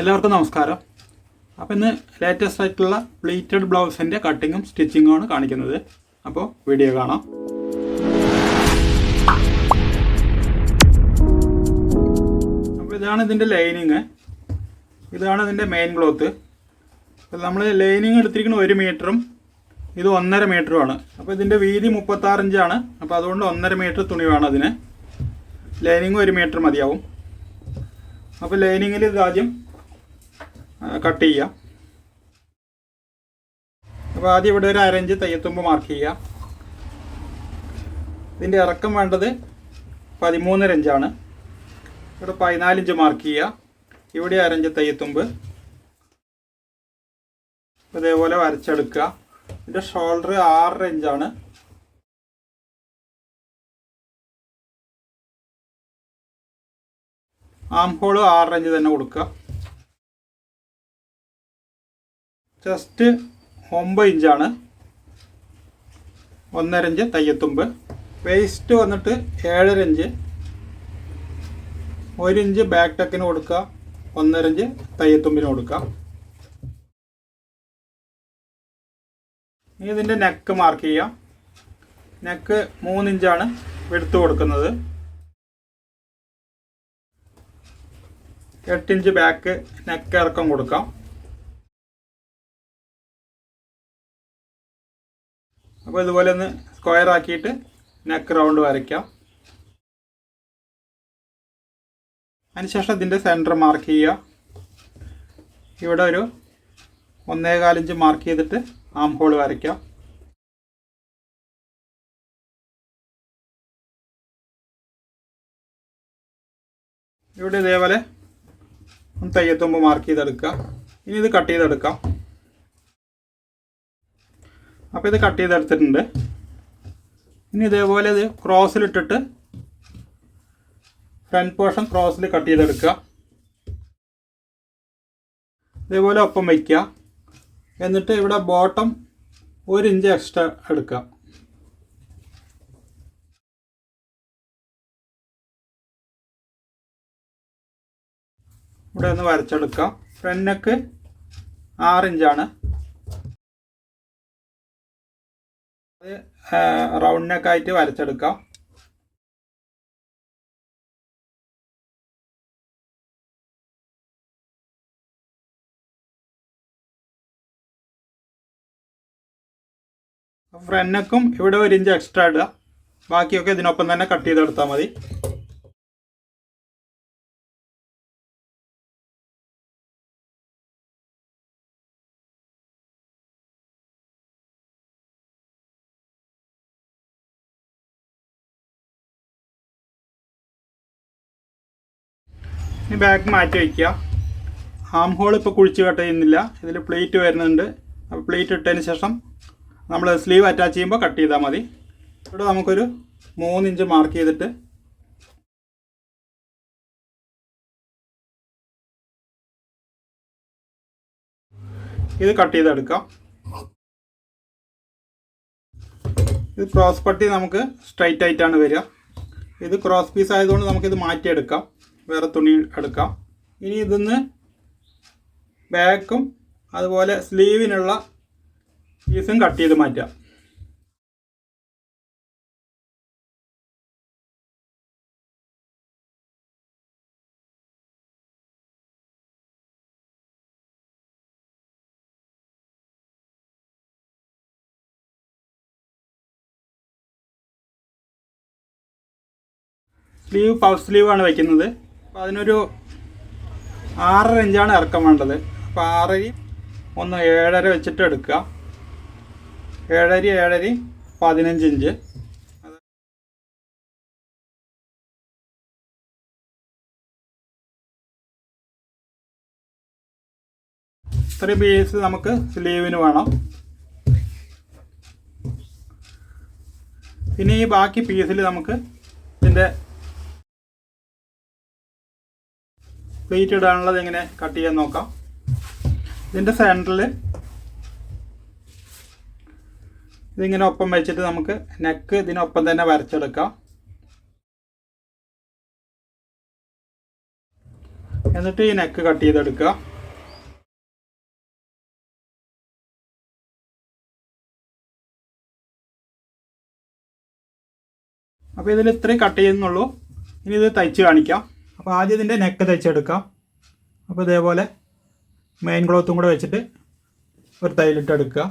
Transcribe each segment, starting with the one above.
എല്ലാവർക്കും നമസ്കാരം. അപ്പോൾ ഇന്ന് ലേറ്റസ്റ്റ് ആയിട്ടുള്ള പ്ലീറ്റഡ് ബ്ലൗസിന്റെ കട്ടിങ്ങും സ്റ്റിച്ചിങ്ങും ആണ് കാണിക്കുന്നത്. അപ്പോൾ വീഡിയോ കാണാം. അപ്പോൾ ഇതാണ് ഇതിന്റെ ലൈനിങ് ഇതാണ് ഇതിന്റെ മെയിൻ ക്ലോത്ത് അപ്പോൾ നമ്മൾ ലൈനിങ് എടുത്തിരിക്കുന്നത് ഒരു മീറ്ററും ഇത് ഒന്നര മീറ്ററുമാണ് അപ്പോൾ ഇതിന്റെ വീതി മുപ്പത്താറിഞ്ചാണ് അപ്പോൾ അതുകൊണ്ട് ഒന്നര മീറ്റർ തുണി വേണം അതിന്. ലൈനിങ് ഒരു മീറ്റർ മതിയാവും. അപ്പോൾ ലൈനിങ്ങിൽ ആദ്യം കട്ട് ചെയ്യുക അപ്പോൾ ആദ്യം ഇവിടെ ഒരു അരഞ്ച് തയ്യത്തുമ്പ് മാർക്ക് ചെയ്യുക ഇതിന്റെ ഇറക്കം വേണ്ടത് പതിമൂന്നര ഇഞ്ചാണ് ഇവിടെ പതിനാലിഞ്ച് മാർക്ക് ചെയ്യുക ഇവിടെ അരഞ്ച് തയ്യത്തുമ്പ് ഇതേപോലെ വരച്ചെടുക്കുക. ഇതിന്റെ ഷോൾഡർ ആറര ഇഞ്ചാണ് ആം ഹോൾ ആറര ഇഞ്ച് തന്നെ കൊടുക്കുക. ചെസ്റ്റ് ഒമ്പത് ഇഞ്ചാണ് ഒന്നര ഇഞ്ച് തയ്യത്തുമ്പ്. വേസ്റ്റ് വന്നിട്ട് ഏഴര ഇഞ്ച് ഒരു ഇഞ്ച് ബാക്ക് ടക്കിന് കൊടുക്കുക. ഒന്നര ഇഞ്ച് തയ്യത്തുമ്പിന് കൊടുക്കുക. ഇനി ഇതിന്റെ നെക്ക് മാർക്ക് ചെയ്യാം. നെക്ക് മൂന്നിഞ്ചാണ് എടുത്തു കൊടുക്കുന്നത്. എട്ടിഞ്ച് ബാക്ക് നെക്ക് ഇറക്കം കൊടുക്കാം. അപ്പോൾ ഇതുപോലെ ഒന്ന് സ്ക്വയർ ആക്കിയിട്ട് നെക്ക് റൗണ്ട് വരയ്ക്കാം. അതിനുശേഷം ഇതിന്റെ സെന്റർ മാർക്ക് ചെയ്യുക. ഇവിടെ ഒരു ഒന്നേകാലിഞ്ച് മാർക്ക് ചെയ്തിട്ട് ആം ഹോൾ വരയ്ക്കാം. ഇവിടെ ഇതേപോലെ തയ്യത്തുമ്പ് മാർക്ക് ചെയ്തെടുക്കുക. ഇനി ഇത് കട്ട് ചെയ്തെടുക്കാം. അപ്പോൾ ഇത് കട്ട് ചെയ്തെടുത്തിട്ടുണ്ട് ഇനി ഇതേപോലെ ഇത് ക്രോസിലിട്ടിട്ട് ഫ്രണ്ട് പോർഷൻ ക്രോസിൽ കട്ട് ചെയ്തെടുക്കുക ഇതേപോലെ ഒപ്പം വയ്ക്കുക എന്നിട്ട് ഇവിടെ ബോട്ടം ഒരു ഇഞ്ച് എക്സ്ട്രാ എടുക്കുക. ഇവിടെ ഒന്ന് വരച്ചെടുക്കാം ഫ്രണ്ട് നെക്ക് ആറ് ഇഞ്ചാണ്. അത് റൗണ്ട് നെക്കായിട്ട് വരച്ചെടുക്കാം. ഫ്രണ്ട് നെക്കും ഇവിടെ ഒരു ഇഞ്ച് എക്സ്ട്രാ ഇടുക. ബാക്കിയൊക്കെ ഇതിനൊപ്പം തന്നെ കട്ട് ചെയ്തെടുത്താൽ മതി. ഇനി ബാക്ക് മാറ്റി വയ്ക്കുക ഹാം ഹോൾ ഇപ്പോൾ കുഴിച്ച് കട്ട് ചെയ്യുന്നില്ല. ഇതിൽ പ്ലേറ്റ് വരുന്നുണ്ട്. അപ്പോൾ പ്ലേറ്റ് ഇട്ടതിന് ശേഷം നമ്മൾ സ്ലീവ് അറ്റാച്ച് ചെയ്യുമ്പോൾ കട്ട് ചെയ്താൽ മതി. ഇവിടെ നമുക്കൊരു മൂന്നിഞ്ച് മാർക്ക് ചെയ്തിട്ട് ഇത് കട്ട് ചെയ്തെടുക്കാം. ഇത് ക്രോസ് പട്ടി നമുക്ക് സ്ട്രൈറ്റ് ആയിട്ടാണ് വരിക. ഇത് ക്രോസ് പീസ് ആയതുകൊണ്ട് നമുക്കിത് മാറ്റിയെടുക്കാം. വേറെ തുണി എടുക്കാം. ഇനി ഇതിന്ന് ബാക്കും അതുപോലെ സ്ലീവിനുള്ള പീസും കട്ട് ചെയ്ത് മാറ്റാം. സ്ലീവ് പഫ് സ്ലീവാണ് വയ്ക്കുന്നത് അപ്പോൾ അതിനൊരു ആറര ഇഞ്ചാണ് ഇറക്കം വേണ്ടത്. അപ്പോൾ ആറരി ഒന്ന് ഏഴര വെച്ചിട്ട് എടുക്കുക. ഏഴരി ഏഴരി പതിനഞ്ച് ഇഞ്ച്. ഇത്രയും പീസ് നമുക്ക് സ്ലീവിന് വേണം. പിന്നെ ഈ ബാക്കി പീസിൽ നമുക്ക് ഇതിന്റെ പ്ലേറ്റ് ഇടാനുള്ളത് എങ്ങനെ കട്ട് ചെയ്യാൻ നോക്കാം. ഇതിന്റെ സെന്ററിൽ ഇതിങ്ങനെ ഒപ്പം വെച്ചിട്ട് നമുക്ക് നെക്ക് ഇതിനൊപ്പം തന്നെ വരച്ചെടുക്കാം. എന്നിട്ട് ഈ നെക്ക് കട്ട് ചെയ്തെടുക്കുക. അപ്പോൾ ഇതിൽ ഇത്രയും കട്ട് ചെയ്യുന്നുള്ളൂ. ഇനി ഇത് തയ്ച്ച് കാണിക്കാം. അപ്പോൾ ആദ്യം ഇതിന്റെ നെക്ക് തയ്ച്ചെടുക്കാം അപ്പോൾ ഇതേപോലെ മെയിൻ ക്ലോത്തും കൂടെ വെച്ചിട്ട് ഒരു തൈലിട്ട് എടുക്കുക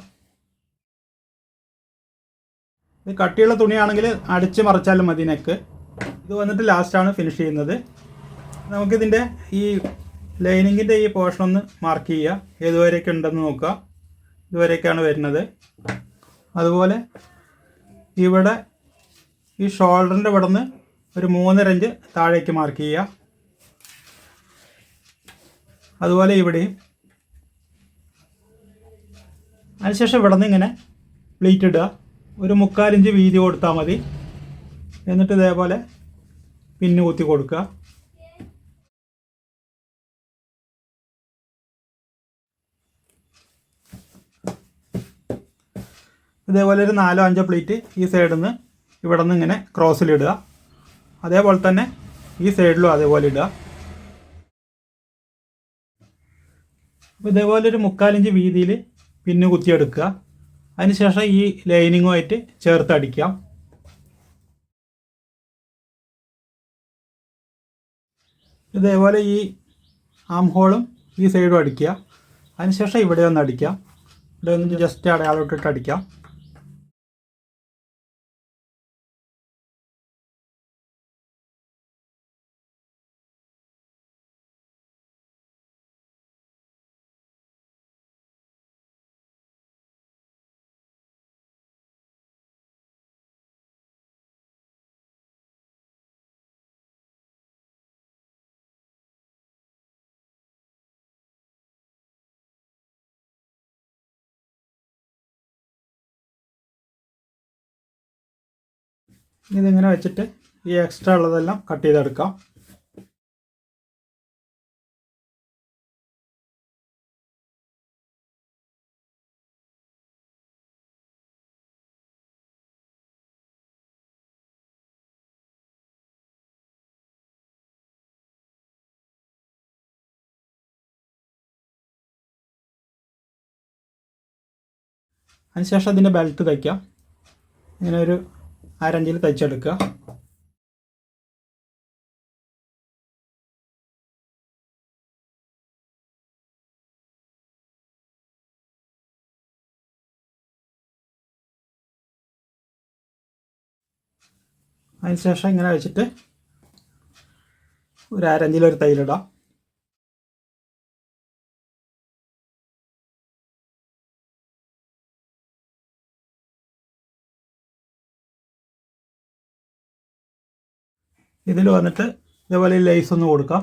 ഇത് കട്ടിയുള്ള തുണിയാണെങ്കിൽ അടിച്ച് മറിച്ചാലും മതി നെക്ക് ഇത് വന്നിട്ട് ലാസ്റ്റാണ് ഫിനിഷ് ചെയ്യുന്നത്. നമുക്കിതിന്റെ ഈ ലൈനിങ്ങിന്റെ ഈ പോർഷൻ ഒന്ന് മാർക്ക് ചെയ്യുക. ഏതുവരെയൊക്കെ ഉണ്ടെന്ന് നോക്കുക. ഇതുവരെയൊക്കെയാണ് വരുന്നത്. അതുപോലെ ഇവിടെ ഈ ഷോൾഡറിന്റെ ഇവിടെ നിന്ന് ഒരു മൂന്നര ഇഞ്ച് താഴേക്ക് മാർക്ക് ചെയ്യുക. അതുപോലെ ഇവിടെയും അതിനുശേഷം ഇവിടെ നിന്ന് ഇങ്ങനെ പ്ലേറ്റ് ഇടുക. ഒരു മുക്കാലിഞ്ച് വീതി കൊടുത്താൽ മതി. എന്നിട്ട് ഇതേപോലെ പിന്നു കുത്തി കൊടുക്കുക. ഇതേപോലെ ഒരു നാലോ അഞ്ചോ പ്ലേറ്റ് ഈ സൈഡിൽ നിന്ന് ഇവിടെ നിന്ന് ഇങ്ങനെ ക്രോസിലിടുക അതേപോലെ തന്നെ ഈ സൈഡിലും അതേപോലെ ഇടുക. അപ്പോൾ ഇതേപോലെ ഒരു മുക്കാലിഞ്ച് വീതിയിൽ പിന്ന് കുത്തിയെടുക്കുക. അതിനുശേഷം ഈ ലൈനിങ്ങുമായിട്ട് ചേർത്ത് അടിക്കാം ഇതേപോലെ ഈ ആം ഹോളും ഈ സൈഡും അടിക്കുക. അതിനുശേഷം ഇവിടെ ഒന്ന് അടിക്കാം ഇവിടെ ഒന്ന് ജസ്റ്റ് അടയാളം ഇട്ടിട്ട് അടിക്കാം ഇതിങ്ങനെ വെച്ചിട്ട് ഈ എക്സ്ട്രാ ഉള്ളതെല്ലാം കട്ട് ചെയ്തെടുക്കാം. അതിനുശേഷം അതിന്റെ ബെൽറ്റ് തയ്ക്കാം. ഇങ്ങനെ ഒരു അരഞ്ചിൽ തയ്ച്ചെടുക്കുക. അതിനുശേഷം ഇങ്ങനെ വെച്ചിട്ട് ഒരു അരഞ്ചിലൊരു തൈലിടാം. ഇതിൽ വന്നിട്ട് ഇതേപോലെ ലേസ് ഒന്ന് കൊടുക്കാം.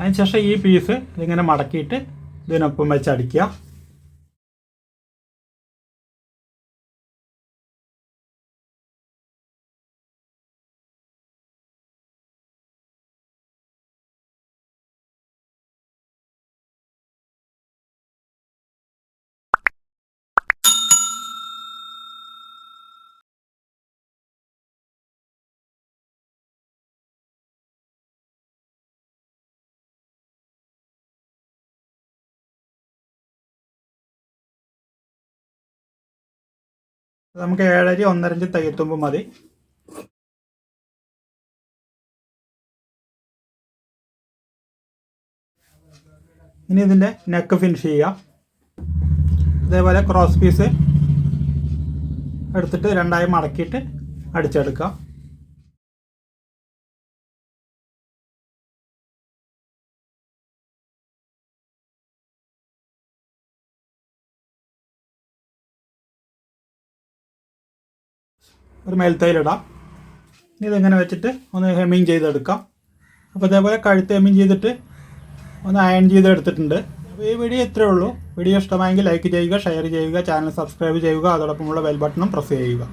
അതിനുശേഷം ഈ പീസ് ഇങ്ങനെ മടക്കിയിട്ട് ഇതിനൊപ്പം വെച്ച് അടിക്കുക. നമുക്ക് ഏഴരി ഒന്നരഞ്ച് തയ്യത്തുമ്പോൾ മതി. ഇനി ഇതിന്റെ നെക്ക് ഫിനിഷ് ചെയ്യാം. ഇതേപോലെ ക്രോസ് പീസ് എടുത്തിട്ട് രണ്ടായി മടക്കിയിട്ട് അടിച്ചെടുക്കാം. ഒരു മേൽത്തൈലിടാം ഇനി ഇതിങ്ങനെ വെച്ചിട്ട് ഒന്ന് ഹെമ്മിങ് ചെയ്തെടുക്കാം. അപ്പോൾ ഇതേപോലെ കഴുത്ത് ഹെമ്മിങ് ചെയ്തിട്ട് ഒന്ന് അയൺ ചെയ്തെടുത്തിട്ടുണ്ട്. അപ്പോൾ ഈ വീഡിയോ ഇത്രയേ ഉള്ളൂ. വീഡിയോ ഇഷ്ടമായെങ്കിൽ ലൈക്ക് ചെയ്യുക ഷെയർ ചെയ്യുക ചാനൽ സബ്സ്ക്രൈബ് ചെയ്യുക അതോടൊപ്പമുള്ള ബെൽ ബട്ടണും പ്രസ് ചെയ്യുക.